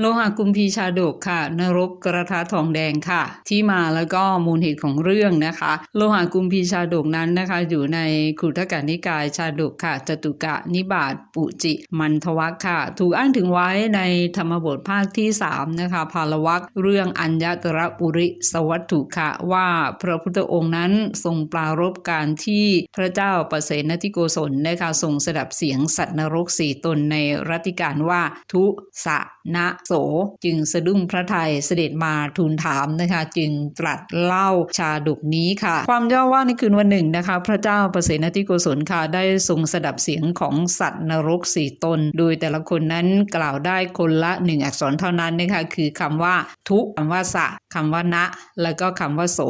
โลหะกุมพีชาดกค่ะ นรกกระทะทองแดงค่ะ ที่มาแล้วก็มูลเหตุของเรื่องนะคะ โลหะกุมพีชาดกนั้นนะคะ อยู่ในขุทกานิกายชาดกค่ะจตุกะนิบาตปุจิมันทวัคค่ะ ถูกอ้างถึงไว้ในธรรมบทภาคที่ 3 นะคะพาลวักเรื่องอัญญตระปุริสวัตถุค่ะ ว่าพระพุทธองค์นั้นทรงปรารบการที่พระเจ้าประเสนทิโกศลนะคะทรงสดับเสียงสัตว์นรกสี่ตนในรัติการว่าทุสะนะโส จึงสะดุ้งพระไทยเสด็จมาทูลถามนะคะ จึงตรัสเล่าชาดกนี้ค่ะ ความย่อว่าในคืนวันหนึ่งนะคะ พระเจ้าประเสนทิโกศลค่ะได้ทรงสดับเสียงของสัตว์นรกสี่ตน โดยแต่ละคนนั้นกล่าวได้คนละหนึ่งอักษรเท่านั้นนะคะคือคำว่าทุคำว่าสะคำว่านะ แล้วก็คำว่าโส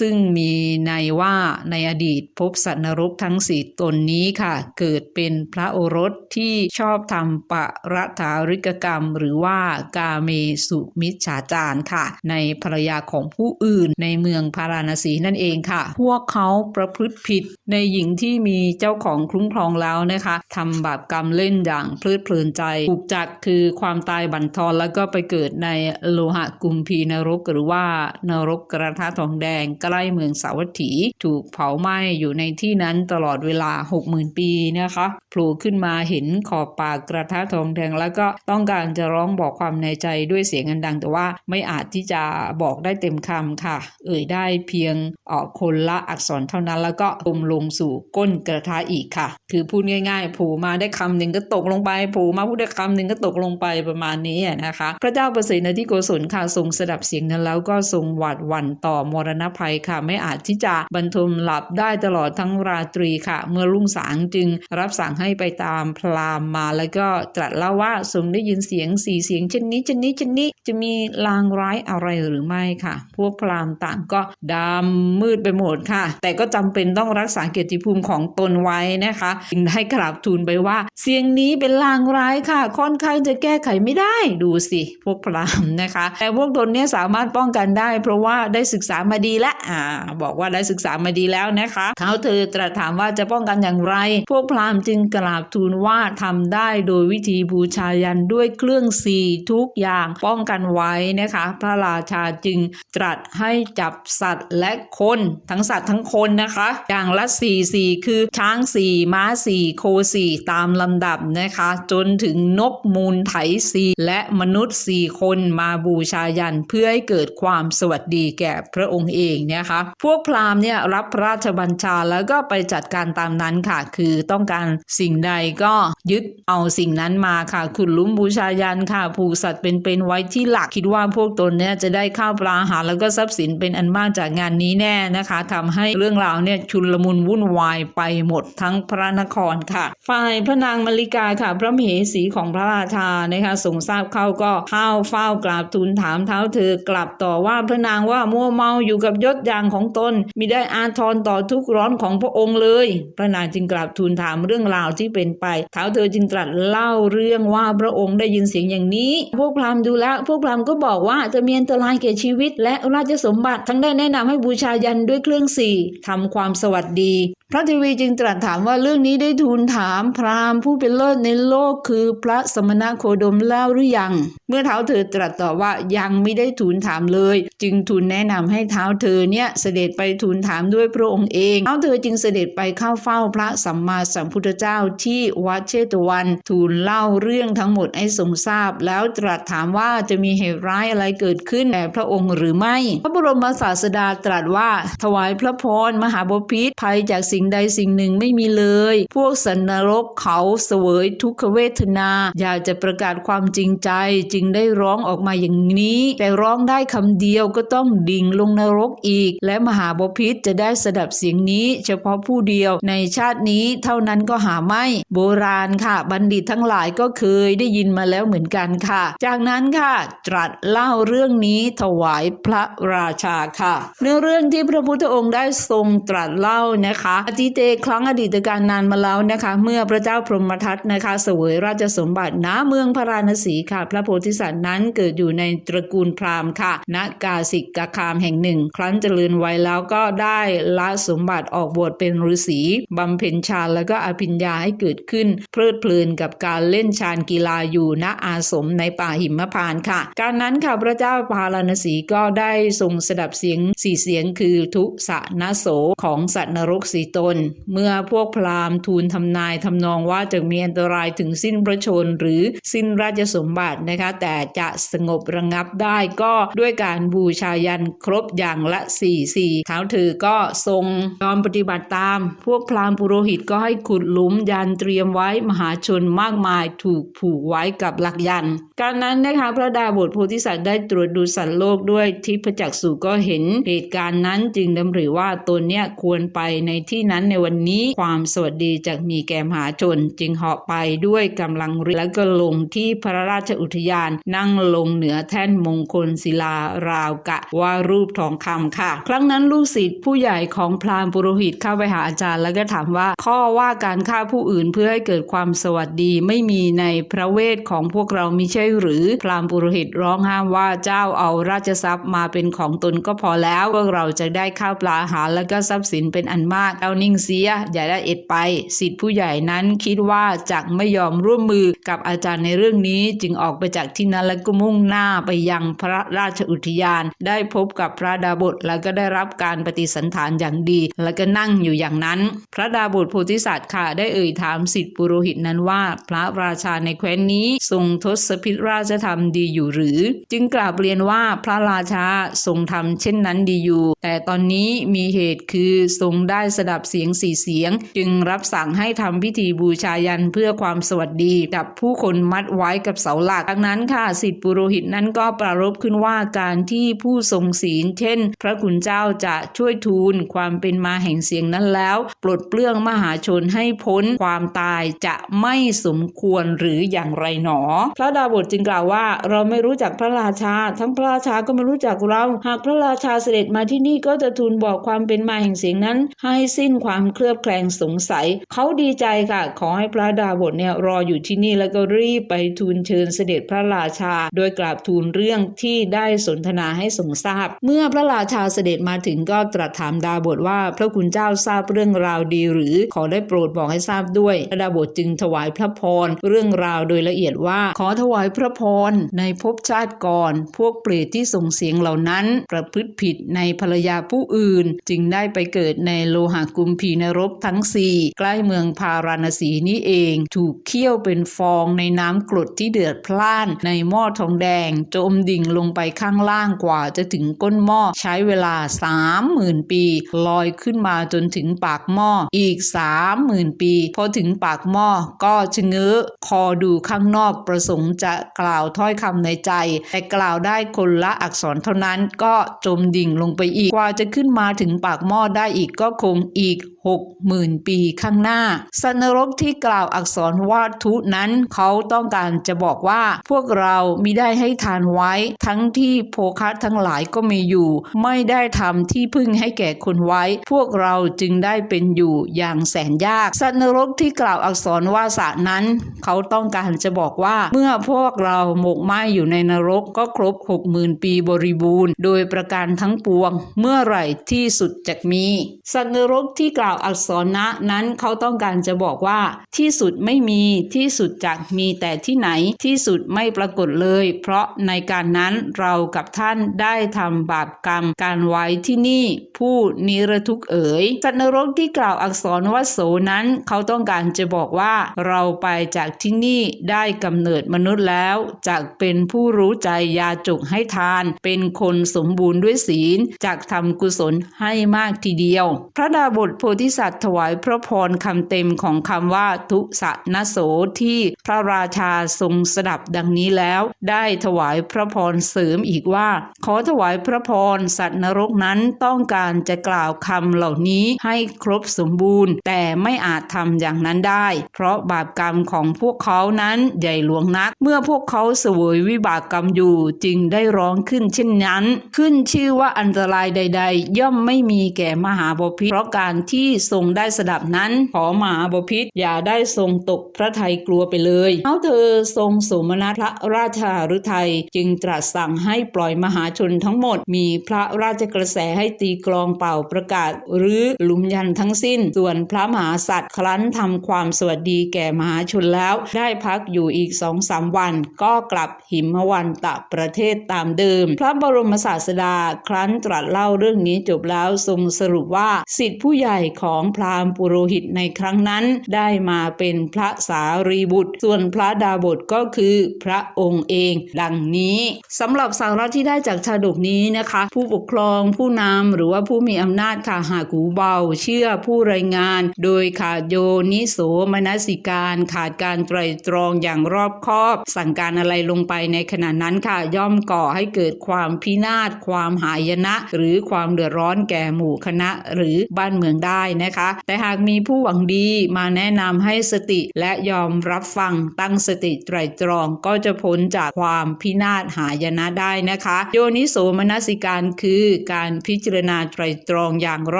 ซึ่งมีในว่าในอดีตพบสัตว์นรกทั้งสี่ตนนี้ค่ะ เกิดเป็นพระโอรสที่ชอบทำปะระถาริกกรรม หรือว่ากาเมสุมิจฉาจารค่ะ ในภรรยาของผู้อื่นในเมืองพาราณสีนั่นเองค่ะ พวกเขาประพฤติผิดในหญิงที่มีเจ้าของคุ้มครองแล้วนะคะทำบาปกรรมเล่นอย่างเพลิดเพลินใจถูกจักคือความตายบั่นทอนแล้วก็ไปเกิดในโลหะกุมพีนรกหรือว่านรกกระทะทองแดงใกล้เมืองสาวัตถี ถูกเผาไหม้อยู่ในที่นั้นตลอดเวลา 60,000 ปีนะคะโผล่ขึ้นมาเห็นขอบปากกระทะทองแดงแล้วก็ต้องการจะร้องบอกความในใจด้วยเสียงอันดัง แต่ว่าไม่อาจที่จะบอกได้เต็มคำค่ะ เอ่ยได้เพียงออกคนละอักษรเท่านั้น แล้วก็อมลงสู่ก้นกระทะอีกค่ะ คือพูดง่ายๆผล่มาได้คำหนึ่งก็ตกลงไปผล่มาพูดได้คำหนึ่งก็ตกลงไปประมาณนี้นะคะ พระเจ้าประเสนที่โกศลค่ะทรงสดับเสียงนั้นแล้วก็ทรงหวาดหวั่นต่อมรณภัยค่ะ ไม่อาจที่จะบรรทมหลับได้ตลอดทั้งราตรีค่ะ เมื่อรุ่งสางจึงรับสั่งให้ไปตามพรามมา แล้วก็ตรัสเล่าว่าทรงได้ยินเสียงสี่เสียงเช่นนี้เช่นนี้เช่นนี้จะมีลางร้ายอะไรหรือไม่ค่ะ พวกพราหมณ์ต่างก็ดำมืดไปหมดค่ะ แต่ก็จำเป็นต้องรักษาเกียรติภูมิของตนไว้นะคะจึงได้กราบทูลไปว่า เสียงนี้เป็นลางร้ายค่ะ ค่อนข้างจะแก้ไขไม่ได้ดูสิพวกพราหมณ์นะคะ แต่พวกตนเนี่ยสามารถป้องกันได้ เพราะว่าได้ศึกษามาดีแล้วอ่า บอกว่าได้ศึกษามาดีแล้วนะคะเท้าเธอตรัสถามว่าจะป้องกันอย่างไร พวกพราหมณ์จึงกราบทูลว่าทำได้โดยวิธีบูชายันด้วยเครื่องสี่ทุกอย่างป้องกันไว้นะคะ พระราชาจึงตรัสให้จับสัตว์และคนทั้งสัตว์ทั้งคนนะคะ อย่างละสี่สี่คือช้างสี่ม้าสี่โคสี่ตามลำดับนะคะ จนถึงนกมูลไถสี่และมนุษย์สี่คนมาบูชายันเพื่อให้เกิดความสวัสดีแก่พระองค์เองนะคะ พวกพราหมณ์เนี่ยรับพระราชบัญชาแล้วก็ไปจัดการตามนั้นค่ะ คือต้องการสิ่งใดก็ยึดเอาสิ่งนั้นมาค่ะขุดลุมบูชายันค่ะผูกสัตว์เป็นๆไว้ที่หลักคิดว่าพวกตนเนี่ยจะได้ข้าวปลาอาหารแล้วก็ทรัพย์สินเป็นอันมากจากงานนี้แน่นะคะทำให้เรื่องราวเนี่ยชุลมุนวุ่นวายไปหมดทั้งพระนครค่ะ ฝ่ายพระนางมาริกาค่ะ พระมเหสีของพระราชานะคะทรงทราบเข้าก็เข้าเฝ้ากราบทูลถามเท้าเธอกลับต่อว่าพระนางว่ามัวเมาอยู่กับยศอย่างของตนมิได้อาทรต่อทุกข์ร้อนของพระองค์เลย พระนางจึงกราบทูลถามเรื่องราวที่เป็นไปเท้าเธอจึงตรัสเล่าเรื่องว่าพระองค์ได้ยินเสียงอย่างนี้พวกพราหมณ์ดูแล้ว พวกพราหมณ์ก็บอกว่าจะมีอันตรายแก่ชีวิตและราชสมบัติทั้งได้แนะนำให้บูชายันด้วยเครื่องสี่ทำความสวัสดี ระเทวีจึงตรัสถามว่าเรื่องนี้ได้ทูลถามพราหมณ์ผู้เป็นเลิศในโลกคือพระสมณโคดมเล่าหรือยัง เมื่อเท้าเธอตรัสตอบว่ายังไม่ได้ทูลถามเลย จึงทูลแนะนำให้เท้าเธอเนี่ยเสด็จไปทูลถามด้วยพระองค์เองเท้าเธอจึงเสด็จไปเข้าเฝ้าพระสัมมาสัมพุทธเจ้าที่วัดเชตวัน ทูลเล่าเรื่องทั้งหมดให้ทรงทราบ แล้วตรัสถามว่าจะมีเหตุร้ายอะไรเกิดขึ้นแก่พระองค์หรือไม่ พระบรมศาสดาตรัสว่าถวายพระพรมหาบพิษภัยจากสิ่งใดสิ่งหนึ่งไม่มีเลย พวกสันนรกเขาเสวยทุกขเวทนา อยากจะประกาศความจริงใจจึงได้ร้องออกมาอย่างนี้ แต่ร้องได้คำเดียวก็ต้องดิ่งลงนรกอีก และมหาบพิษจะได้สดับเสียงนี้ เฉพาะผู้เดียวในชาตินี้เท่านั้นก็หาไม่ โบราณค่ะ บัณฑิตทั้งหลายก็เคยได้ยินมาแล้วเหมือนกันค่ะ จากนั้นค่ะ ตรัสเล่าเรื่องนี้ถวายพระราชาค่ะเนื้อเรื่องที่พระพุทธองค์ได้ทรงตรัสเล่านะคะทิเตครั้งอดีตการนานมาแล้วนะคะ เมื่อพระเจ้าพรหมทัตนะคะเสวยราชสมบัติณเมืองพาราณสีค่ะ พระโพธิสัตว์นั้นเกิดอยู่ในตระกูลพราหมณ์ค่ะณกาสิกกคามแห่งหนึ่ง ครั้นเจริญวัยแล้วก็ได้ละสมบัติออกบวชเป็นฤาษีบำเพ็ญฌานแล้วก็อภิญญาให้เกิดขึ้น เพลิดเพลินกับการเล่นฌานกีฬาอยู่ณอาสมในป่าหิมพานต์ค่ะ การนั้นค่ะพระเจ้าพาราณสีก็ได้ทรงสดับเสียงสี่เสียงคือทุสะนโสของสัตว์นรกสีตน เมื่อพวกพราหมณ์ทูลทำนายทำนองว่าจะมีอันตรายถึงสิ้นพระชนหรือสิ้นราชสมบัตินะคะแต่จะสงบระงับได้ก็ด้วยการบูชายันครบอย่างละสี่สี่เท้าถือก็ทรงยอมปฏิบัติตาม พวกพราหมณ์ปุโรหิตก็ให้ขุดหลุมยันเตรียมไว้มหาชนมากมายถูกผูกไว้กับหลักยัน การนั้นนะคะพระดาบทโพธิสัตว์ได้ตรวจดูสัตว์โลกด้วยทิพจักษุก็เห็นเหตุการณ์นั้นจึงดำริว่าตนเนี่ยควรไปในที่นั้นในวันนี้ความสวัสดีจะมีแก่มหาชน จึงเหาะไปด้วยกำลังเรือแล้วก็ลงที่พระราชอุทยานนั่งลงเหนือแท่นมงคลศิลาราวกะว่ารูปทองคำค่ะ ครั้งนั้นลูกศิษย์ผู้ใหญ่ของพราหมณ์ปุโรหิตเข้าไปหาอาจารย์ แล้วก็ถามว่าข้อว่าการฆ่าผู้อื่นเพื่อให้เกิดความสวัสดีไม่มีในพระเวทของพวกเรามิใช่หรือพราหมณ์ปุโรหิตร้องห้ามว่าเจ้าเอาราชทรัพย์มาเป็นของตนก็พอแล้วพวกเราจะได้ข้าวปลาอาหารแล้วก็ทรัพย์สินเป็นอันมากเอานิ่งเสียอย่าได้เอ็ดไปสิทธิผู้ใหญ่นั้นคิดว่าจะไม่ยอมร่วมมือกับอาจารย์ในเรื่องนี้ จึงออกไปจากที่นั้นแล้วก็มุ่งหน้าไปยังพระราชอุทยาน ได้พบกับพระดาบทแล้วก็ได้รับการปฏิสันถานอย่างดี แล้วก็นั่งอยู่อย่างนั้น พระดาบทโพธิสัตว์ค่ะได้เอ่ยถามสิทธิปุโรหิตนั้นว่า พระราชาในแคว้นนี้ทรงทศพิธราชธรรมดีอยู่หรือ จึงกราบเรียนว่าพระราชาทรงทำเช่นนั้นดีอยู่ แต่ตอนนี้มีเหตุคือทรงได้สดับเสียงสี่เสียง จึงรับสั่งให้ทำพิธีบูชายันเพื่อความสวัสดีจับผู้คนมัดไว้กับเสาหลักดังนั้นค่ะสิทธิปุโรหิตนั้นก็ปรารภขึ้นว่าการที่ผู้ทรงศีล เช่น พระคุณเจ้าจะช่วยทูลความเป็นมาแห่งเสียงนั้นแล้ว ปลดเปลื้องมหาชนให้พ้นความตายจะไม่สมควรหรืออย่างไรหนอ พระดาบทจึงกล่าวว่าเราไม่รู้จักพระราชา ทั้งพระราชาก็ไม่รู้จักเรา หากพระราชาเสด็จมาที่นี่ก็จะทูลบอกความเป็นมาแห่งเสียงนั้น ให้สิ้นความเคลือบแคลงสงสัย เขาดีใจค่ะ ขอให้พระดาบทเนี่ยรออยู่ที่นี่แล้วก็รีบไปทูลเชิญเสด็จพระราชา โดยกราบทูลเรื่องที่ได้สนทนาให้ทรงทราบ เมื่อพระราชาเสด็จมาถึงก็ตรัสถามดาบทว่า พระคุณเจ้าทราบเรื่องราวดีหรือขอได้โปรดบอกให้ทราบด้วยพระดาบทจึงถวายพระพรเรื่องราวโดยละเอียดว่า ขอถวายพระพรในภพชาติก่อน พวกเปรตที่ส่งเสียงเหล่านั้น ประพฤติผิดในภรรยาผู้อื่น จึงได้ไปเกิดในโลหะกุมพีนรกทั้งสี่ใกล้เมืองพาราณสีนี้เอง ถูกเคี่ยวเป็นฟองในน้ำกรดที่เดือดพล่านในหม้อทองแดง จมดิ่งลงไปข้างล่างกว่าจะถึงก้นหม้อใช้เวลาสามหมื่นปี ลอยขึ้นมาจนถึงปากหม้ออีกสามหมื่นปี พอถึงปากหม้อก็ชะเง้อคอดูข้างนอกประสงค์จะกล่าวถ้อยคำในใจ แต่กล่าวได้คนละอักษรเท่านั้นก็จมดิ่งลงไปอีกกว่าจะขึ้นมาถึงปากหม้อได้อีกก็คงอีก league หกหมื่นปีข้างหน้าสัตว์นรกที่กล่าวอักษรว่าทุนั้นเขาต้องการจะบอกว่าพวกเรามิได้ให้ทานไว้ ทั้งที่โภคะทั้งหลายก็มีอยู่ ไม่ได้ทำที่พึ่งให้แก่คนไว้ พวกเราจึงได้เป็นอยู่อย่างแสนยากสัตว์นรกที่กล่าวอักษรว่าสะนั้น เขาต้องการจะบอกว่าเมื่อพวกเราหมกไหมอยู่ในนรกก็ครบหกหมื่นปีบริบูรณ์ โดยประการทั้งปวง เมื่อไหร่ที่สุดจะมีสัตว์นรกที่กล่าวอักษรนะนั้นเขาต้องการจะบอกว่า ที่สุดไม่มีที่สุดจักมีแต่ที่ไหนที่สุดไม่ปรากฏเลย เพราะในการนั้นเรากับท่านได้ทำบาปกรรมการไว้ที่นี่ผู้นิรทุกเอ๋ยสัตว์นรกที่กล่าวอักษรว่าโสนั้นเขาต้องการจะบอกว่าเราไปจากที่นี่ได้กำเนิดมนุษย์แล้วจากเป็นผู้รู้ใจยาจุกให้ทาน เป็นคนสมบูรณ์ด้วยศีลจากทำกุศลให้มากทีเดียว พระดาบทโพธิสัตว์ถวายพระพรคำเต็มของคำว่าทุสะนโสที่พระราชาทรงสดับดังนี้แล้ว ได้ถวายพระพรเสริมอีกว่า ขอถวายพระพรสัตว์นรกนั้นต้องการจะกล่าวคำเหล่านี้ให้ครบสมบูรณ์ แต่ไม่อาจทำอย่างนั้นได้ เพราะบาปกรรมของพวกเขานั้นใหญ่หลวงนัก เมื่อพวกเขาเสวยวิบากกรรมอยู่จึงได้ร้องขึ้นเช่นนั้น ขึ้นชื่อว่าอันตรายใด ๆ ย่อมไม่มีแก่มหาบพิรเพราะการที่ทรงได้สดับนั้น ขอมหาบพิษอย่าได้ทรงตกพระทัยกลัวไปเลยเอาเธอทรงสมณพระราชาฤทัยจึงตรัสสั่งให้ปล่อยมหาชนทั้งหมด มีพระราชกระแสให้ตีกลองเป่าประกาศ หรือหลุมยันทั้งสิ้น ส่วนพระมหาสัตว์ครั้นทำความสวัสดีแก่มหาชนแล้ว ได้พักอยู่อีกสองสามวัน ก็กลับหิมวันตะประเทศตามเดิม พระบรมศาสดาครั้นตรัสเล่าเรื่องนี้จบแล้วทรงสรุปว่าสิทธิผู้ใหญ่ของพราหมณ์ปุโรหิตในครั้งนั้นได้มาเป็นพระสารีบุตร ส่วนพระดาบทก็คือพระองค์เอง ดังนี้สำหรับสาระที่ได้จากชาดกนี้นะคะ ผู้ปกครองผู้นำหรือว่าผู้มีอำนาจค่ะหากหูเบา เชื่อผู้รายงาน โดยขาดโยนิโสมนสิการขาดการไตรตรองอย่างรอบคอบ สั่งการอะไรลงไปในขณะนั้นค่ะย่อมก่อให้เกิดความพินาศความหายนะ หรือความเดือดร้อนแก่หมู่คณะ หรือบ้านเมืองได้นะคะ แต่หากมีผู้หวังดีมาแนะนำให้สติและยอมรับฟังตั้งสติไตรตรองก็จะพ้นจากความพินาศหายนะได้นะคะ โยนิโสมนสิการคือการพิจารณาไตรตรองอย่างร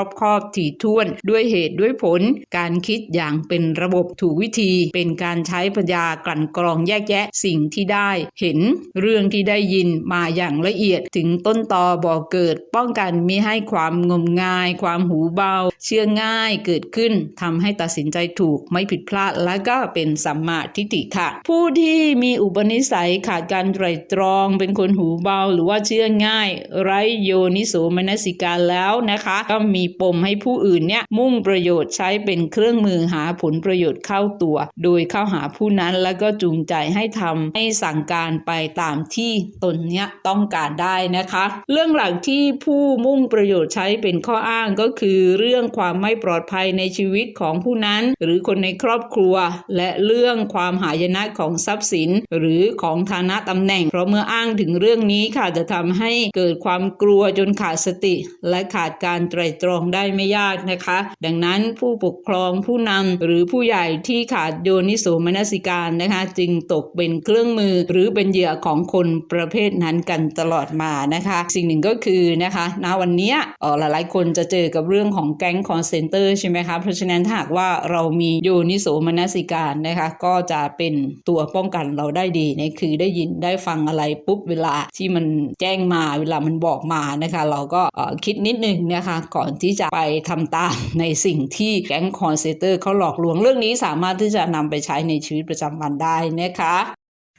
อบคอบถี่ถ้วน ด้วยเหตุด้วยผล การคิดอย่างเป็นระบบถูกวิธี เป็นการใช้ปัญญากลั่นกรองแยกแยะสิ่งที่ได้เห็นเรื่องที่ได้ยินมาอย่างละเอียดถึงต้นตอบ่อเกิด ป้องกันมิให้ความงมงาย ความหูเบา เชื่องง่ายเกิดขึ้นทำให้ตัดสินใจถูกไม่ผิดพลาดและก็เป็นสัมมาทิฏฐิค่ะ ผู้ที่มีอุปนิสัยขาดการไตรตรองเป็นคนหูเบาหรือว่าเชื่อง่าย ไร้โยนิโสมนสิการแล้วนะคะ ก็มีปมให้ผู้อื่นเนี่ยมุ่งประโยชน์ใช้เป็นเครื่องมือหาผลประโยชน์เข้าตัว โดยเข้าหาผู้นั้นแล้วก็จูงใจให้ทำให้สั่งการไปตามที่ตนเนี้ยต้องการได้นะคะ เรื่องหลักที่ผู้มุ่งประโยชน์ใช้เป็นข้ออ้างก็คือเรื่องความไม่ปลอดภัยในชีวิตของผู้นั้น หรือคนในครอบครัว และเรื่องความหายนะของทรัพย์สิน หรือของฐานะตำแหน่ง เพราะเมื่ออ้างถึงเรื่องนี้ค่ะจะทำให้เกิดความกลัวจนขาดสติ และขาดการไตรตรองได้ไม่ยากนะคะ ดังนั้นผู้ปกครองผู้นำหรือผู้ใหญ่ที่ขาดโยนิโสมนสิการนะคะ จึงตกเป็นเครื่องมือ หรือเป็นเหยื่อของคนประเภทนั้นกันตลอดมานะคะ สิ่งหนึ่งก็คือนะคะณวันเนี้ยเอ่อหลายๆ คนจะเจอกับเรื่องของแก๊งคอนเซนเตอร์ใช่ไหมคะ เพราะฉะนั้นถ้าหากว่าเรามีโยนิโสมนสิการนะคะ ก็จะเป็นตัวป้องกันเราได้ดีนะคือได้ยินได้ฟังอะไรปุ๊บเวลาที่มันแจ้งมาเวลามันบอกมานะคะ เราก็คิดนิดนึงนะคะ ก่อนที่จะไปทำตามในสิ่งที่แก๊งคอนเซนเตอร์เขาหลอกลวงเรื่องนี้สามารถที่จะนำไปใช้ในชีวิตประจำวันได้นะคะ